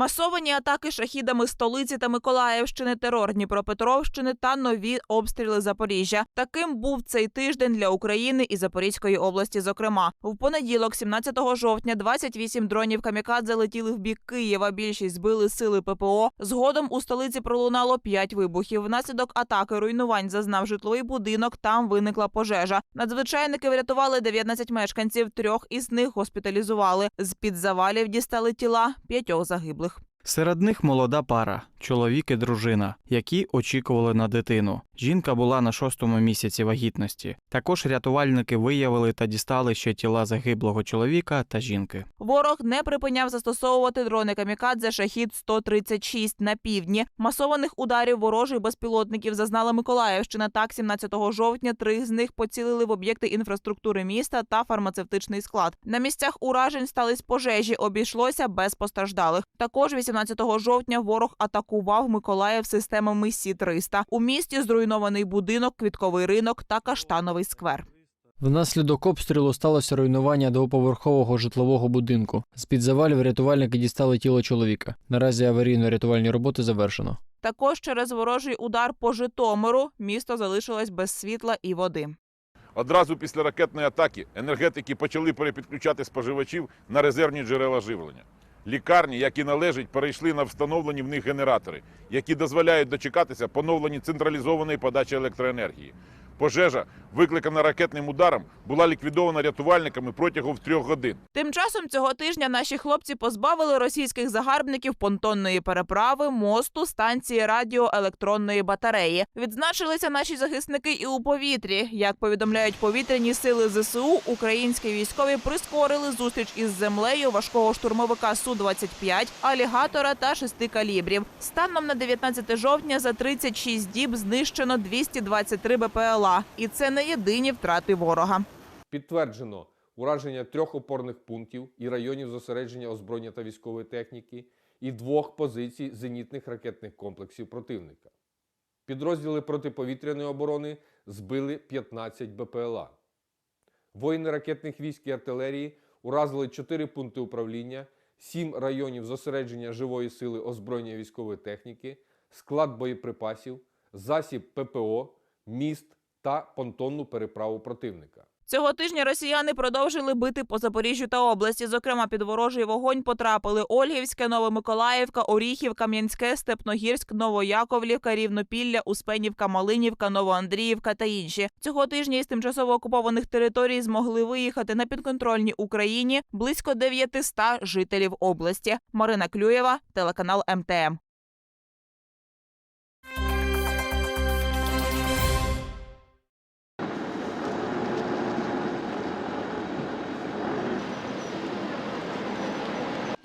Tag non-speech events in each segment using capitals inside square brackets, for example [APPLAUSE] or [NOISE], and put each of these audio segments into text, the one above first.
Масовані атаки шахідами столиці та Миколаївщини, терор Дніпропетровщини та нові обстріли Запоріжжя. Таким був цей тиждень для України і Запорізької області. Зокрема, в понеділок, 17 жовтня, 28 дронів камікадзе летіли в бік Києва. Більшість збили сили ППО. Згодом у столиці пролунало 5 вибухів. Внаслідок атаки руйнувань зазнав житловий будинок. Там виникла пожежа. Надзвичайники врятували 19 мешканців. Трьох із них госпіталізували. З під завалів дістали тіла п'ятьох загиблих. Серед них молода пара, чоловік і дружина, які очікували на дитину. Жінка була на шостому місяці вагітності. Також рятувальники виявили та дістали ще тіла загиблого чоловіка та жінки. Ворог не припиняв застосовувати дрони камікадзе шахід 136 на півдні. Масованих ударів ворожих безпілотників зазнала Миколаївщина. Так, 17 жовтня три з них поцілили в об'єкти інфраструктури міста та фармацевтичний склад. На місцях уражень стались пожежі. Обійшлося без постраждалих. Також 18 жовтня ворог атакував Миколаїв системами Сі 300 У місті зруйнований будинок, квітковий ринок та каштановий сквер. Внаслідок обстрілу сталося руйнування двоповерхового житлового будинку. З під завалів рятувальники дістали тіло чоловіка. Наразі аварійно-рятувальні роботи завершено. Також через ворожий удар по Житомиру місто залишилось без світла і води. Одразу після ракетної атаки енергетики почали перепідключати споживачів на резервні джерела живлення. Лікарні, як і належить, перейшли на встановлені в них генератори, які дозволяють дочекатися поновлені централізованої подачі електроенергії. Пожежа, викликана ракетним ударом, була ліквідована рятувальниками протягом трьох годин. Тим часом цього тижня наші хлопці позбавили російських загарбників понтонної переправи, мосту, станції радіоелектронної батареї. Відзначилися наші захисники і у повітрі. Як повідомляють повітряні сили ЗСУ, українські військові прискорили зустріч із землею важкого штурмовика су 25 алігатора та шести калібрів. Станом на 19 жовтня за 36 діб знищено 223 БПЛА. І це не єдині втрати ворога. Підтверджено ураження трьох опорних пунктів і районів зосередження озброєння та військової техніки і двох позицій зенітних ракетних комплексів противника. Підрозділи протиповітряної оборони збили 15 БПЛА. Воїни ракетних військ і артилерії уразили 4 пункти управління, 7 районів зосередження живої сили озброєння військової техніки, склад боєприпасів, засіб ППО, міст та понтонну переправу противника. Цього тижня росіяни продовжили бити по Запоріжжю та області. Зокрема, під ворожий вогонь потрапили Ольгівське, Новомиколаївка, Оріхів, Кам'янське, Степногірськ, Новояковлівка, Рівнопілля, Успенівка, Малинівка, Новоандріївка та інші. Цього тижня із тимчасово окупованих територій змогли виїхати на підконтрольній Україні близько 900 жителів області. Марина Клюєва, телеканал МТМ.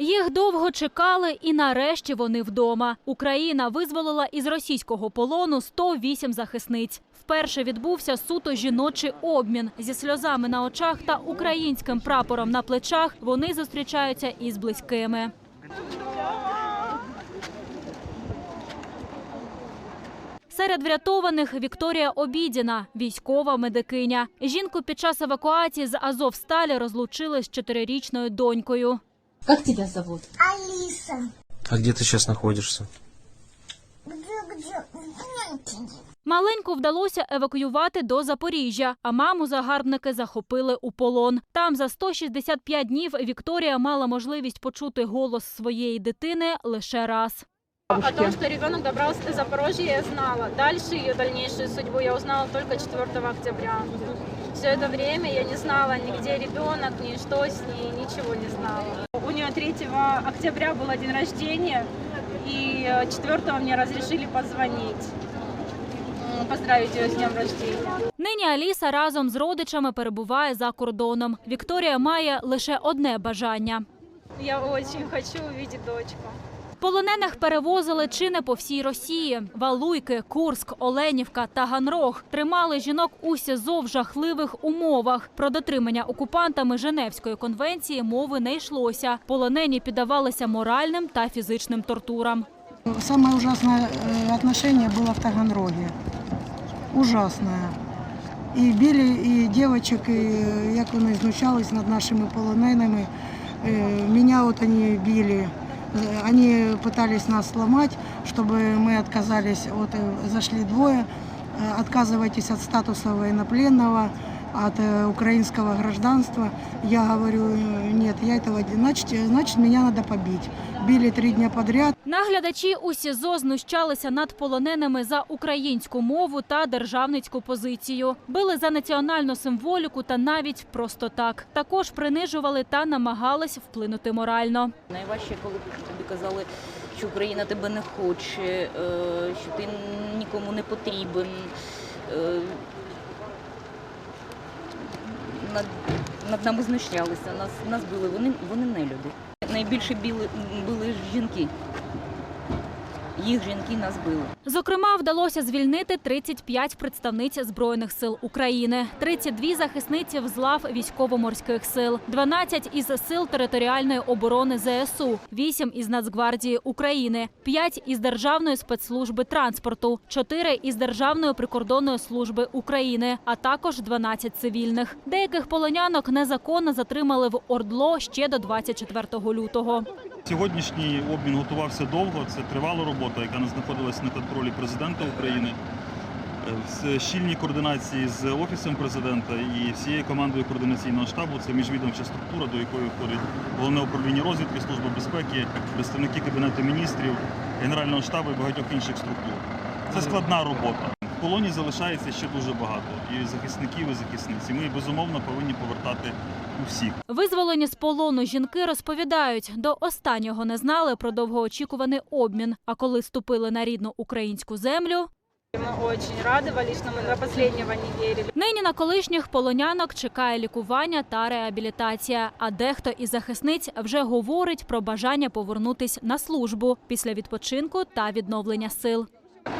Їх довго чекали, і нарешті вони вдома. Україна визволила із російського полону 108 захисниць. Вперше відбувся суто жіночий обмін зі сльозами на очах та українським прапором на плечах. Вони зустрічаються із близькими. Серед врятованих Вікторія Обідіна, військова медикиня. Жінку під час евакуації з Азовсталі розлучили з чотирирічною донькою. Как тебя зовут? Алиса, А где ты сейчас находишься? Маленьку вдалося евакуювати до Запоріжжя, а маму загарбники захопили у полон. Там за 165 днів Вікторія мала можливість почути голос своєї дитини лише раз. О том, что ребенок добрался до Запорожья, я знала. Дальше ее дальнейшую судьбу я узнала только 4 октября. Все это время я не знала ни где ребенок, ни что с ней, ничего не знала. У нее 3 октября был день рождения, и 4 мне разрешили позвонить, м, поздравить ее с днем рождения. Нині Аліса разом з родичами перебуває за кордоном. Вікторія має лише одне бажання. Я очень хочу увидеть дочку. Полонених перевозили чи не по всій Росії. Валуйки, Курск, Оленівка, Таганрог тримали жінок у СІЗО в жахливих умовах. Про дотримання окупантами Женевської конвенції мови не йшлося. Полонені піддавалися моральним та фізичним тортурам. Самое ужасное э, отношение было в Таганроге. Ужасное. І били і дівчаток, і э, як вони знущались над нашими полоненими. Е, Меня от вони били. Э, Они пытались нас сломать, чтобы мы отказались, вот э, зашли двое, э, отказывайтесь от статуса военнопленного, от э, украинского гражданства. Я говорю, э, нет, я этого, не- значит, э, значит меня надо побить. Били три дня подряд. Наглядачі у СІЗО знущалися над полоненими за українську мову та державницьку позицію. Били за національну символіку та навіть просто так. Також принижували та намагались вплинути морально. Найважче, коли тобі казали, що Україна тебе не хоче, е, що ти нікому не потрібен. над, над нами знущалися, нас, нас били, вони, вони не люди. Найбільше били, били жінки. Їх жінки нас били. Зокрема, вдалося звільнити 35 представниць збройних сил України, 32 захисниці з лав військово-морських сил, 12 із сил територіальної оборони ЗСУ, 8 із Нацгвардії України, 5 із Державної спецслужби транспорту, 4 із Державної прикордонної служби України, а також 12 цивільних. Деяких полонянок незаконно затримали в Ордло ще до 24 лютого. Сьогоднішній обмін готувався довго. Це тривала робота, яка не знаходилась на контролі президента України. Е, В щільній координації з офісом президента і всією командою координаційного штабу. Це міжвідомча структура, до якої входить головне управління розвідки, служба безпеки, представники кабінету міністрів, генерального штабу і багатьох інших структур. Це складна робота. В полоні залишається ще дуже багато і захисників, і захисниць. І ми безумовно повинні повертати усіх. Визволені з полону жінки розповідають, до останнього не знали про довгоочікуваний обмін. А коли ступили на рідну українську землю, мы до последнего не верили. нині на колишніх полонянок чекає лікування та реабілітація. А дехто із захисниць вже говорить про бажання повернутись на службу після відпочинку та відновлення сил.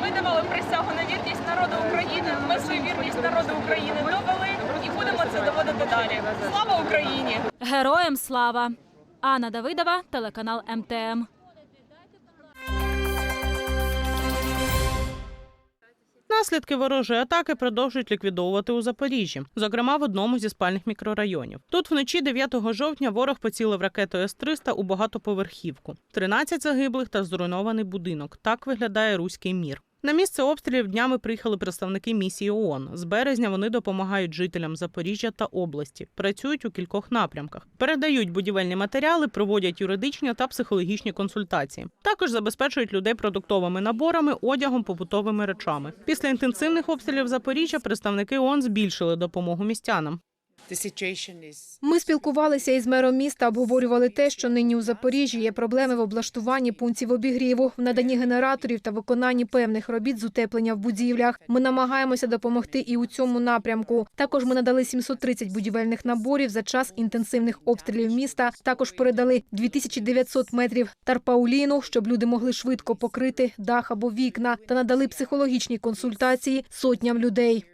Ми давали присягу на вірність народу України. Ми свою вірність народу України довели і будемо це доводити далі. Слава Україні! Героям слава! Анна Давидова, телеканал МТМ. Наслідки ворожої атаки продовжують ліквідовувати у Запоріжжі, зокрема в одному зі спальних мікрорайонів. Тут вночі 9 жовтня ворог поцілив ракетою С-300 у багатоповерхівку. 13 загиблих та зруйнований будинок. Так виглядає руський мір. На місце обстрілів днями приїхали представники місії ООН. З березня вони допомагають жителям Запоріжжя та області. Працюють у кількох напрямках, передають будівельні матеріали, проводять юридичні та психологічні консультації. Також забезпечують людей продуктовими наборами, одягом, побутовими речами. Після інтенсивних обстрілів Запоріжжя представники ООН збільшили допомогу містянам. Ми спілкувалися із мером міста, обговорювали те, що нині у Запоріжжі є проблеми в облаштуванні пунктів обігріву, в наданні генераторів та виконанні певних робіт з утеплення в будівлях. Ми намагаємося допомогти і у цьому напрямку. Також ми надали 730 будівельних наборів за час інтенсивних обстрілів міста. Також передали 2900 метрів тарпауліну, щоб люди могли швидко покрити дах або вікна, та надали психологічні консультації сотням людей.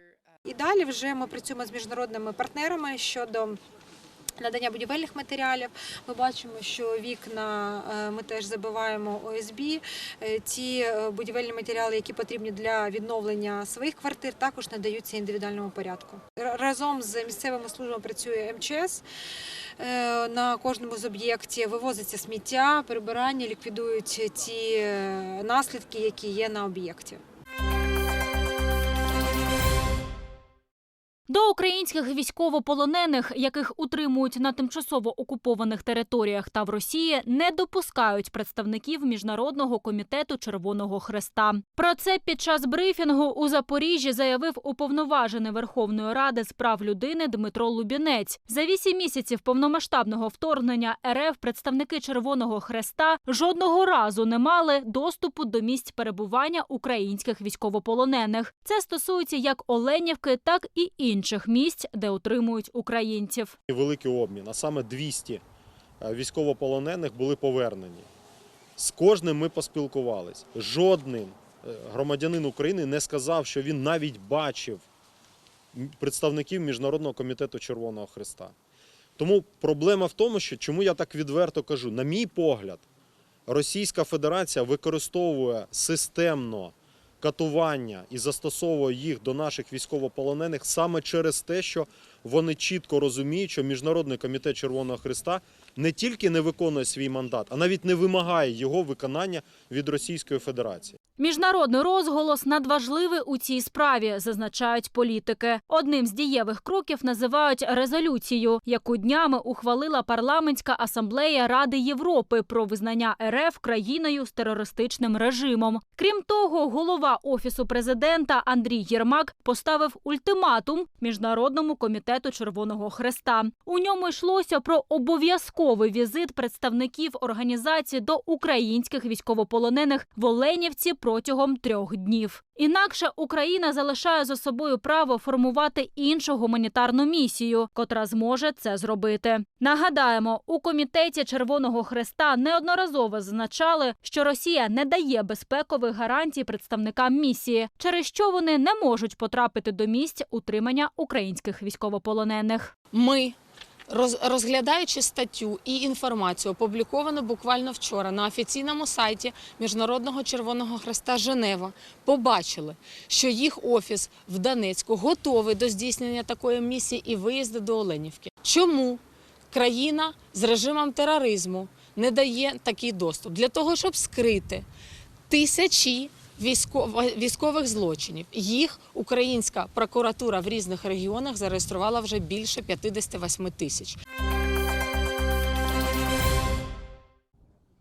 І далі вже ми працюємо з міжнародними партнерами щодо надання будівельних матеріалів. Ми бачимо, що вікна е, ми теж забиваємо ОСБ. Е, Ті е, будівельні матеріали, які потрібні для відновлення своїх квартир, також надаються індивідуальному порядку. Разом з місцевими службами працює МЧС. Е, На кожному з об'єктів вивозиться сміття, прибирання, ліквідують ті е, наслідки, які є на об'єкті. До українських військовополонених, яких утримують на тимчасово окупованих територіях та в Росії, не допускають представників міжнародного комітету Червоного Хреста. Про це під час брифінгу у Запоріжжі заявив уповноважений Верховної Ради з прав людини Дмитро Лубінець. За вісім місяців повномасштабного вторгнення РФ представники Червоного Хреста жодного разу не мали доступу до місць перебування українських військовополонених. Це стосується як Оленівки, так і інших місць, де утримують українців. великий обмін, а саме 200 е, військовополонених були повернені. З кожним ми поспілкувались. Жодним е, громадянин України не сказав, що він навіть бачив представників Міжнародного комітету Червоного Христа. Тому проблема в тому, що чому я так відверто кажу, на мій погляд, Російська Федерація використовує системно катування і застосовує їх до наших військовополонених саме через те, що вони чітко розуміють, що Міжнародний комітет Червоного Христа не тільки не виконує свій мандат, а навіть не вимагає його виконання від Російської Федерації. Міжнародний розголос надважливий у цій справі, зазначають політики. Одним з дієвих кроків називають резолюцію, яку днями ухвалила парламентська асамблея Ради Європи про визнання РФ країною з терористичним режимом. Крім того, голова офісу президента Андрій Єрмак поставив ультиматум міжнародному комітету Червоного Хреста. У ньому йшлося про обов'язковий візит представників організації до українських військовополонених в Оленівці протягом трьох днів. Інакше Україна залишає за собою право формувати іншу гуманітарну місію, котра зможе це зробити. Нагадаємо, у комітеті Червоного Хреста неодноразово зазначали, що Росія не дає безпекових гарантій представникам місії, через що вони не можуть потрапити до місць утримання українських військовополонених. Ми, розглядаючи статтю і інформацію, опубліковану буквально вчора на офіційному сайті Міжнародного Червоного Хреста Женева, побачили, що їх офіс в Донецьку готовий до здійснення такої місії і виїзду до Оленівки. Чому країна з режимом тероризму не дає такий доступ? Для того, щоб скрити тисячі військових злочинів. Їх українська прокуратура в різних регіонах зареєструвала вже більше 58 тисяч.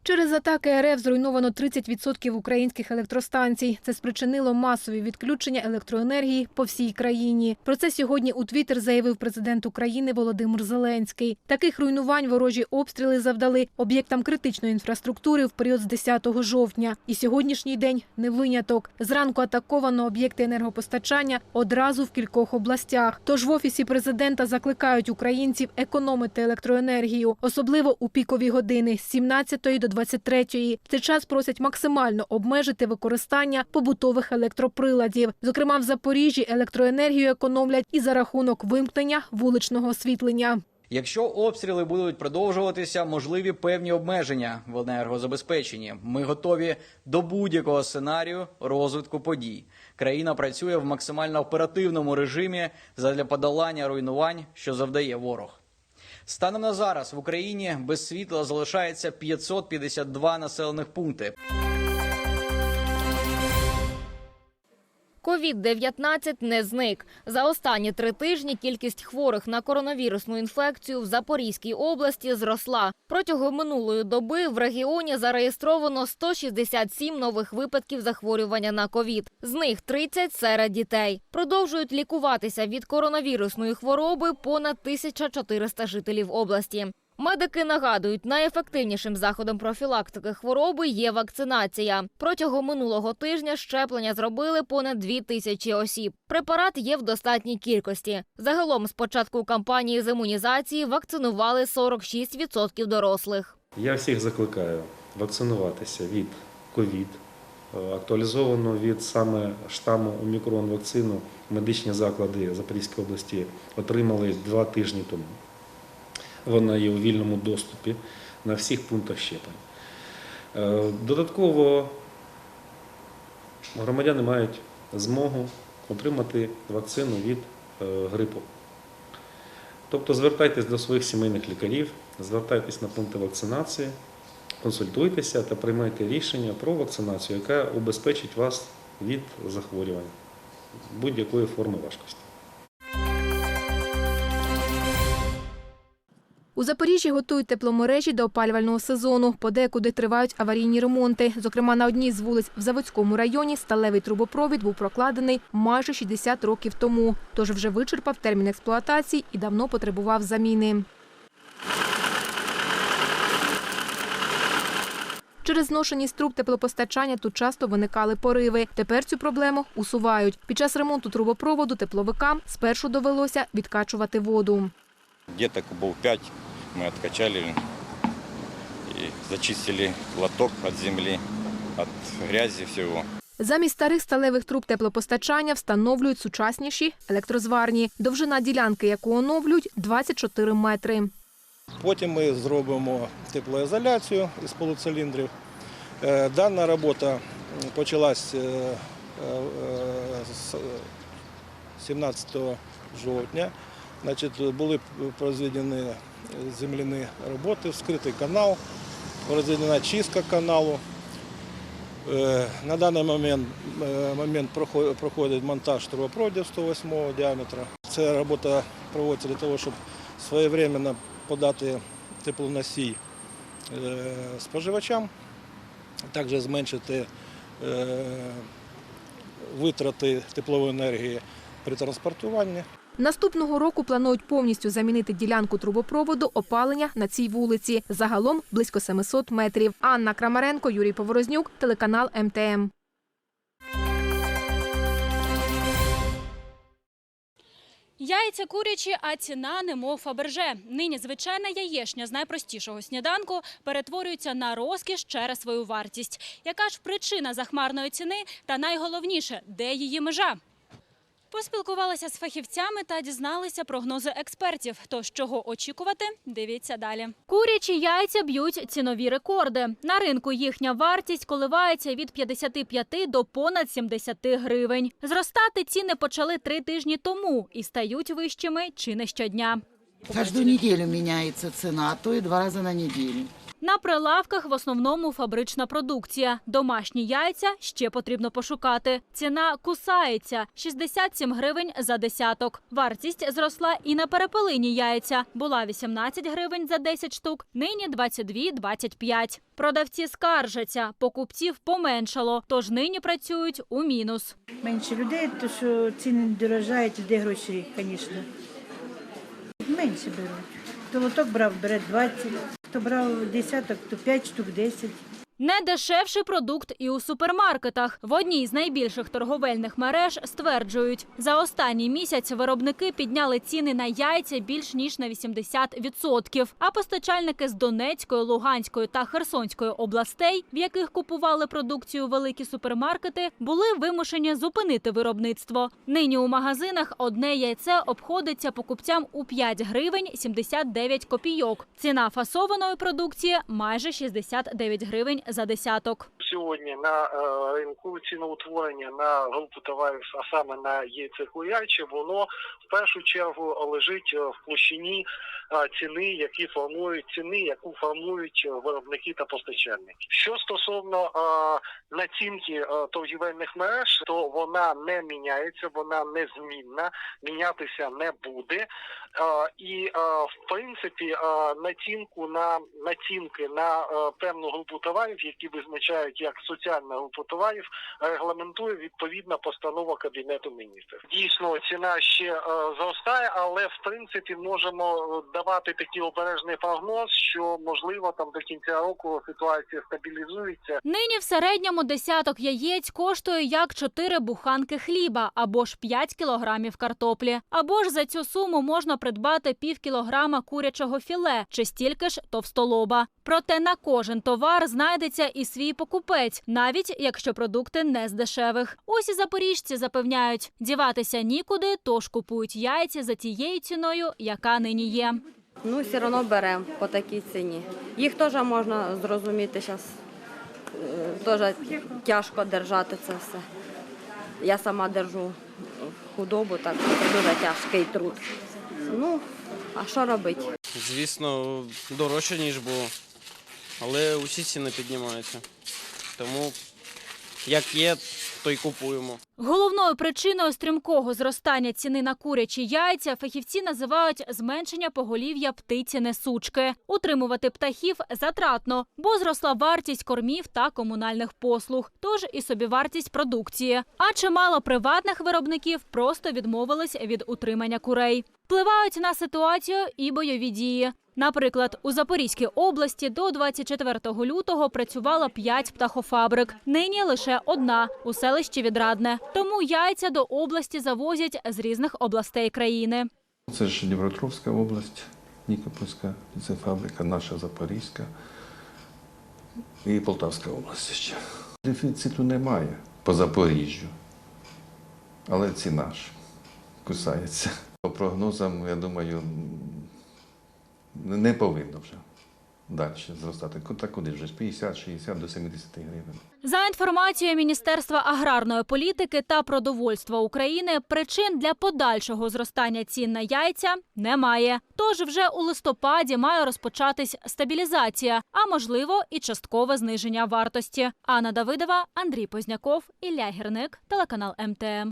Через атаки РФ зруйновано 30% українських електростанцій. Це спричинило масові відключення електроенергії по всій країні. Про це сьогодні у Твіттер заявив президент України Володимир Зеленський. Таких руйнувань ворожі обстріли завдали об'єктам критичної інфраструктури в період з 10 жовтня. І сьогоднішній день не виняток. Зранку атаковано об'єкти енергопостачання одразу в кількох областях. Тож в офісі президента закликають українців економити електроенергію, особливо у пікові години з 17 до 23. В цей час просять максимально обмежити використання побутових електроприладів. Зокрема, в Запоріжжі електроенергію економлять і за рахунок вимкнення вуличного освітлення. Якщо обстріли будуть продовжуватися, можливі певні обмеження в енергозабезпеченні. Ми готові до будь-якого сценарію розвитку подій. Країна працює в максимально оперативному режимі задля подолання руйнувань, що завдає ворог. Станом на зараз в Україні без світла залишається 552 населених пункти. Ковід-19 не зник. За останні три тижні кількість хворих на коронавірусну інфекцію в Запорізькій області зросла. Протягом минулої доби в регіоні зареєстровано 167 нових випадків захворювання на ковід. З них 30 серед дітей. Продовжують лікуватися від коронавірусної хвороби понад 1400 жителів області. Медики нагадують, найефективнішим заходом профілактики хвороби є вакцинація. Протягом минулого тижня щеплення зробили понад дві тисячі осіб. Препарат є в достатній кількості. Загалом з початку кампанії з імунізації вакцинували 46% дорослих. Я всіх закликаю вакцинуватися від ковід. Е, Актуалізовано від саме штаму Омікрон вакцину медичні заклади Запорізької області отримали два тижні тому. Вона є у вільному доступі на всіх пунктах щеплень. Е, Додатково громадяни мають змогу отримати вакцину від е, грипу. Тобто звертайтесь до своїх сімейних лікарів, звертайтесь на пункти вакцинації, консультуйтеся та приймайте рішення про вакцинацію, яка убезпечить вас від захворювань будь-якої форми важкості. У Запоріжжі готують тепломережі до опалювального сезону. Подекуди тривають аварійні ремонти. Зокрема, на одній з вулиць в Заводському районі сталевий трубопровід був прокладений майже 60 років тому. Тож вже вичерпав термін експлуатації і давно потребував заміни. Через зношеність труб теплопостачання тут часто виникали пориви. Тепер цю проблему усувають. Під час ремонту трубопроводу тепловикам спершу довелося відкачувати воду. Где-то кубов 5 мы откачали и зачистили лоток от земли, от грязи всего. Замість старих сталевих труб теплопостачання встановлюють сучасніші електрозварні. Довжина ділянки, яку оновлюють, 24 метри. Потім ми зробимо теплоізоляцію із полуциліндрів. Е, Дана робота почалась е, е, з 17 жовтня. Значить, були проведені земляні роботи, вскритий канал, проведена чистка каналу. Е, На даний момент, е, момент проходить монтаж трубопроводів 108 діаметра. Ця робота проводиться для того, щоб своєвременно подати теплоносій е, споживачам, також зменшити витрати теплової енергії при транспортуванні. Наступного року планують повністю замінити ділянку трубопроводу опалення на цій вулиці. Загалом близько 700 метрів. Анна Крамаренко, Юрій Поворознюк, телеканал МТМ. Яйця курячі, а ціна немов фаберже. Нині звичайна яєшня з найпростішого сніданку перетворюється на розкіш через свою вартість. Яка ж причина захмарної ціни та найголовніше, де її межа? Поспілкувалися з фахівцями та дізналися прогнози експертів. Тож чого очікувати? Дивіться далі. Курячі яйця б'ють цінові рекорди. На ринку їхня вартість коливається від 55 до понад 70 гривень. Зростати ціни почали три тижні тому і стають вищими чи не щодня. Каждую неделю меняется цена, а то и два раза на неделю. На прилавках в основному фабрична продукція. Домашні яйця ще потрібно пошукати. Ціна кусається 67 гривень за десяток. Вартість зросла і на перепелині яйця. Була 18 гривень за 10 штук, нині 22-25. Продавці скаржаться, покупців поменшало, тож нині працюють у мінус. Менше людей, то що ціни дорожають, де гроші, звісно. Менше беруть. Хто лоток брав, бере 20, хто брав десяток, то 5 штук 10. Не дешевший продукт і у супермаркетах. В одній з найбільших торговельних мереж стверджують, за останній місяць виробники підняли ціни на яйця більш ніж на 80%. А постачальники з Донецької, Луганської та Херсонської областей, в яких купували продукцію великі супермаркети, були вимушені зупинити виробництво. Нині у магазинах одне яйце обходиться покупцям у 5 гривень 79 копійок. Ціна фасованої продукції майже 69 гривень за десяток. Сьогодні на е, ринку ціноутворення на групу товарів, а саме на яйце куряче, воно в першу чергу лежить в площині е, ціни, які формують ціни, яку формують виробники та постачальники. Що стосовно е, націнки торгівельних мереж, то вона не міняється, вона незмінна, мінятися не буде. І в принципі націнку на націнки на певну групу товарів, які визначають як соціальна група товарів, регламентує відповідна постанова кабінету міністрів. Дійсно, ціна ще е, зростає, але в принципі можемо е, давати такий обережний прогноз, що можливо там до кінця року ситуація стабілізується. Нині в середньому десяток яєць коштує як 4 буханки хліба або ж 5 кілограмів картоплі. Або ж за цю суму можна придбати пів кілограма курячого філе чи стільки ж товстолоба. Проте на кожен товар знайдеться і свій покупець, навіть якщо продукти не з дешевих. Ось і запоріжці запевняють, діватися нікуди, тож купують яйця за тією ціною, яка нині є. Ну, все одно беремо по такій ціні. Їх теж можна зрозуміти зараз. Теж тяжко держати це все. Я сама держу худобу, так це дуже тяжкий труд. Ну, а що робити? Звісно, дорожче, ніж було. Але усі ціни піднімаються. Тому як є, то й купуємо. Головною причиною стрімкого зростання ціни на курячі яйця фахівці називають зменшення поголів'я птиці несучки. Утримувати птахів затратно, бо зросла вартість кормів та комунальних послуг, тож і собівартість продукції. А чимало приватних виробників просто відмовились від утримання курей. Впливають на ситуацію і бойові дії. Наприклад, у Запорізькій області до 24 лютого працювало 5 птахофабрик. Нині лише одна у селищі Відрадне. Тому яйця до області завозять з різних областей країни. Це ж Дніпропетровська область, Нікопольська, це фабрика наша Запорізька і Полтавська область ще. Дефіциту немає по Запоріжжю, але ціна ж кусається. По прогнозам, я думаю, не повинно вже далі зростати. Та куди вже з 50, 60 до 70 гривень. За інформацією Міністерства аграрної політики та продовольства України, причин для подальшого зростання цін на яйця немає. Тож вже у листопаді має розпочатись стабілізація, а можливо і часткове зниження вартості. Анна Давидова, Андрій Позняков, Ілля Гірник, телеканал МТМ.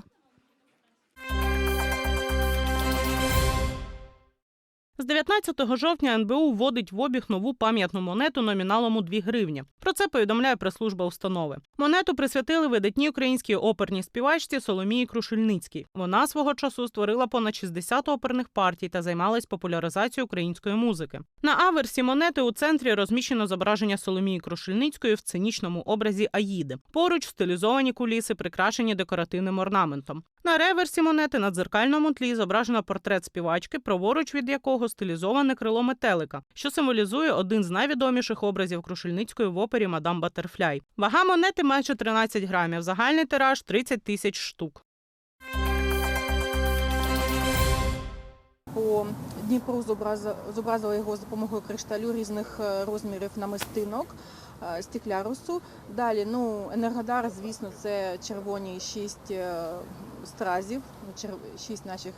З 19 жовтня НБУ вводить в обіг нову пам'ятну монету номіналом у 2 гривні. Про це повідомляє прес-служба установи. Монету присвятили видатній українській оперній співачці Соломії Крушельницькій. Вона свого часу створила понад 60 оперних партій та займалась популяризацією української музики. На аверсі монети у центрі розміщено зображення Соломії Крушельницької в цинічному образі Аїди. Поруч стилізовані куліси, прикрашені декоративним орнаментом. На реверсі монети на дзеркальному тлі зображено портрет співачки, праворуч від якого стилізоване крило метелика, що символізує один з найвідоміших образів Крушельницької в опері Мадам Батерфляй. Вага монети майже 13 грамів, загальний тираж 30 тисяч штук. По Дніпру зобрази- зобразили його з допомогою кришталю різних е, розмірів намистинок, е, стеклярусу. Далі, ну, Енергодар, звісно, це червоні шість е, стразів, шість наших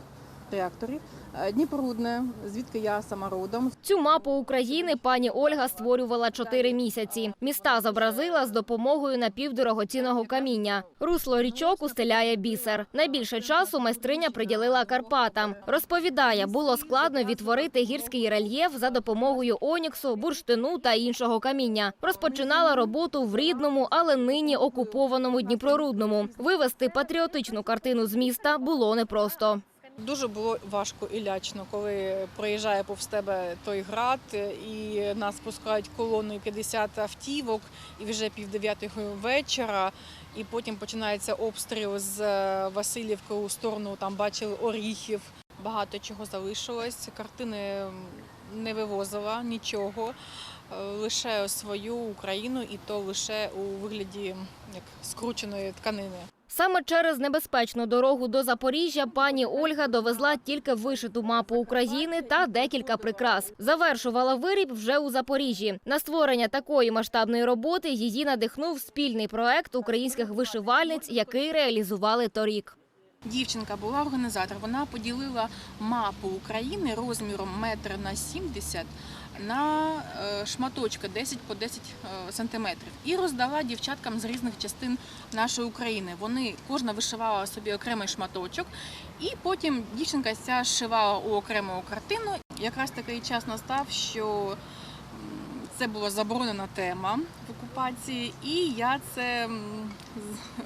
реакторів. Е, звідки я сама родом. Цю мапу України пані Ольга створювала чотири місяці. Міста зобразила з допомогою напівдорогоцінного каміння. Русло річок устеляє бісер. Найбільше часу майстриня приділила Карпатам. Розповідає, було складно відтворити гірський рельєф за допомогою оніксу, бурштину та іншого каміння. Розпочинала роботу в рідному, але нині окупованому Дніпрорудному. Вивести патріотичну картину з міста було непросто. Дуже було важко і лячно, коли проїжджає повз тебе той град, і нас пускають колоною 50 автівок, і вже пів дев'ятої вечора. І потім починається обстріл з е, Васильівки у сторону. Там бачили оріхів. Багато чого залишилось. Картини не вивозила нічого, е, лише свою Україну, і то лише у вигляді як скрученої тканини. Саме через небезпечну дорогу до Запоріжжя пані Ольга довезла тільки вишиту мапу України та декілька прикрас. Завершувала виріб вже у Запоріжжі. На створення такої масштабної роботи її надихнув спільний проект українських вишивальниць, який реалізували торік. Дівчинка була організатор. Вона поділила мапу України розміром метр на 70 на шматочка шматочки 10 по 10 е, сантиметрів і роздала дівчаткам з різних частин нашої України. Вони кожна вишивала собі окремий шматочок, і потім дівчинка ця шивала у окрему картину. Якраз такий час настав, що це була заборонена тема окупації, і я це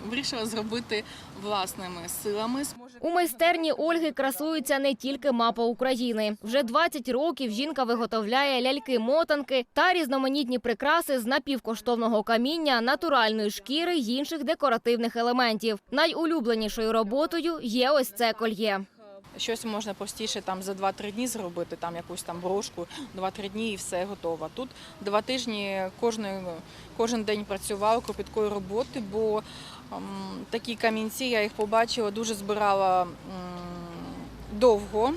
вирішила зробити власними силами. У майстерні Ольги красується не тільки мапа України. Вже 20 років жінка виготовляє ляльки-мотанки та різноманітні прикраси з напівкоштовного каміння, натуральної шкіри й інших декоративних елементів. Найулюбленішою роботою є ось це кольє. Щось можна простіше там за 2-3 дні зробити, там якусь там брошку, 2-3 дні і все готово. Тут два тижні кожної, кожен день працювала кропіткої роботи, бо ем, такі камінці я їх побачила, дуже збирала м, довго.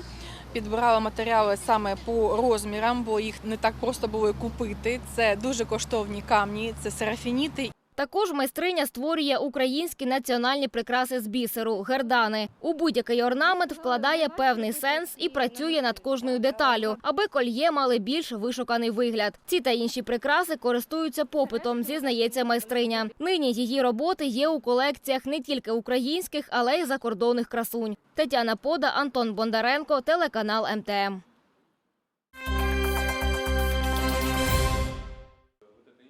Підбирала матеріали саме по розмірам, бо їх не так просто було купити. Це дуже коштовні камні, це серафініти. Також майстриня створює українські національні прикраси з бісеру гердани. У будь-який орнамент вкладає певний сенс і працює над кожною деталю, аби кольє мали більш вишуканий вигляд. Ці та інші прикраси користуються попитом, зізнається майстриня. Нині її роботи є у колекціях не тільки українських, але й закордонних красунь. Тетяна Пода, Антон Бондаренко, телеканал МТМ.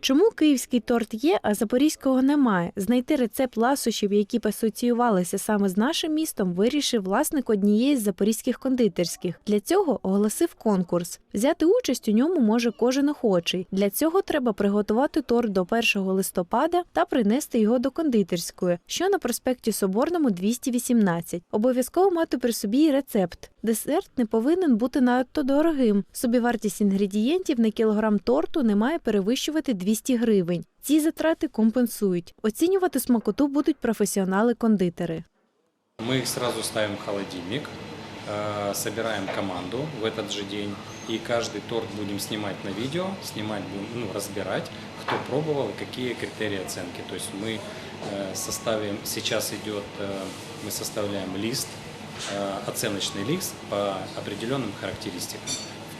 Чому київський торт є, а запорізького немає? Знайти рецепт ласощів, які б асоціювалися саме з нашим містом, вирішив власник однієї з запорізьких кондитерських. Для цього оголосив конкурс. Взяти участь у ньому може кожен охочий. Для цього треба приготувати торт до 1 листопада та принести його до кондитерської, що на проспекті Соборному 218. Обов'язково мати при собі і рецепт. Десерт не повинен бути надто дорогим. Собівартість інгредієнтів на кілограм торту не має перевищувати 200 гривень. Ці затрати компенсують. Оцінювати смакоту будуть професіонали-кондитери. Мы их сразу ставим в холодильник. э, собираем команду в этот же день, и каждый торт будем снимать на видео, снимать, будем, ну, разбирать, кто пробовал и какие критерии оценки. То есть мы э, составим, сейчас идет, э, мы составляем лист, э, оценочный лист по определенным характеристикам.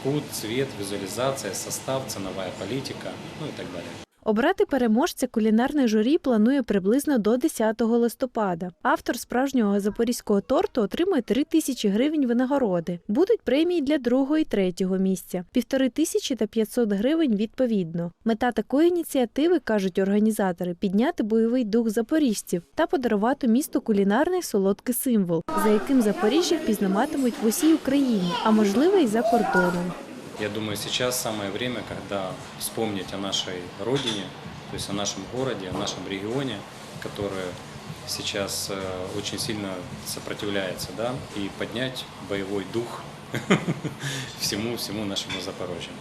Вкус, цвет, визуализация, состав, ценовая политика, ну и так далее. Обрати переможця кулінарне журі планує приблизно до 10 листопада. Автор справжнього запорізького торту отримує 3 тисячі гривень винагороди. Будуть премії для другого і третього місця півтори тисячі та 500 гривень відповідно. Мета такої ініціативи кажуть організатори підняти бойовий дух запоріжців та подарувати місту кулінарний солодкий символ, за яким Запоріжжя впізнаватимуть в усій Україні, а можливо і за кордоном. Я думаю, сейчас самое время, когда вспомнить о нашей родине, то есть о нашем городе, о нашем регионе, которое сейчас э, очень сильно сопротивляется, да, и поднять боевой дух [LAUGHS] всему, всему нашему Запорожью.